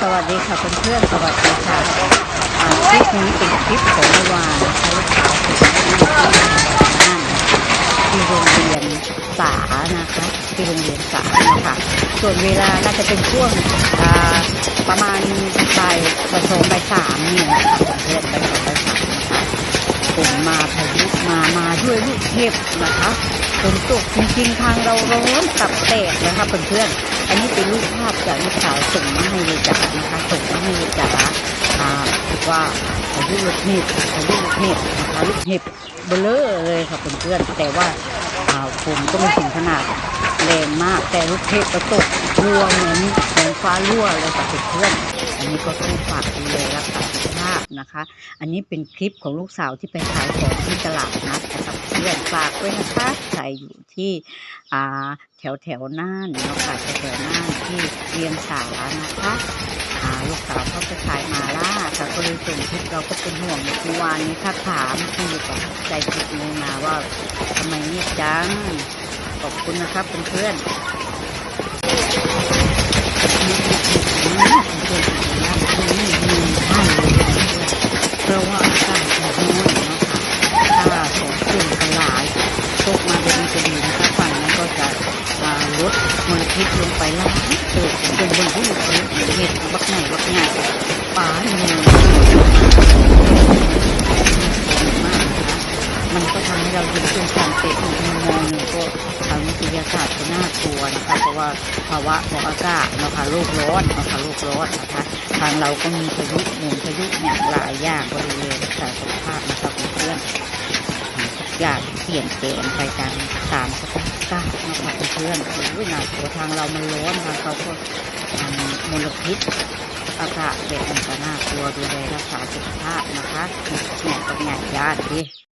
สวัสดีค่ะเพื่อนๆสวัสดีค่ะคลิปนี้เป็นคลิปของเมื่อวานนะคะลูกสาวผมที่โรงเรียนสานะคะที่โรงเรียนสานะคะส่วนเวลาน่าจะเป็นช่วงประมาณบ่ายบ่ายสองบ่ายสามนี่นะคะเพื่อนๆบ่ายสองบ่ายสามนะคะผมมาพายุมามาด้วยลูกเห็บนะคะฝนตกจริงๆทางเราร้อนตับแตกนะคะเพื่อนๆ อันนี้เป็นรูปภาพจากลูกสาวส่งมาให้เลยจ๋านะคะส่งมาให้เลยจ๋าอ่าว่าพายุลูกเห็บพายุลูกเห็บนะคะลูกเห็บเบลอเลยค่ะเพื่อนๆแต่ว่าอ่าฝนก็ไม่ถึงขนาดแรงมาก แต่ลูกเห็บก็ตกรัวเหมือนเหมือนฟ้ารั่วเลยค่ะเพื่อนอันนี้ก็ต้องฝากดูแลรักษาสุขภาพนะคะ อันนี้เป็นคลิปของลูกสาวที่ไปขายของที่ตลาดนัดนะครับเพื่อนฝากไว้นะคะใส่อยู่ที่อ่า แถวแถวน่านเนาะค่ะแถวแถวน่านที่เรียนสานะคะอาลูกสาวเขาจะขายมาล่าค่ะก็เลยส่งคลิปเราก็เป็นห่วงเมื่อวานนี้ถ้าถามคือแบบใจคิดเลยนาว่าทำไมเงียบจังขอบคุณนะครับเพื่อนๆ อ่าลดมลพิษลงไปแล้วเกิดเป็นบนที่เห็ดบักไหนบักหญ่ป่าเนี่ยมากนะคะมันก็ทำให้เราเห็นเป็นการเตะอีกมุมมองหนึ่งก็ทางวิทยาศาสตร์ก็น่ากลัวนะคะเพราะว่าภาวะของอากาศนะคะโลกร้อนนะคะโลกร้อนนะคะทางเราก็มีพายุหมุนพายุเนี่ยหลายอย่างบริเวณรักษาสุขภาพนะคะเพื่อนอยางเปลี่ยนแปลงไปตามตามสภาพอากา ศนะคะเพื่อนๆโอ้ยหนาตัวทางเรามันร้อนทางเขาก็มลพิษอากาศแบบนี้ก็น่ากลัวดูแลรักษาสุขภาพนะคะเนี่ยตรงไหนญาติดิ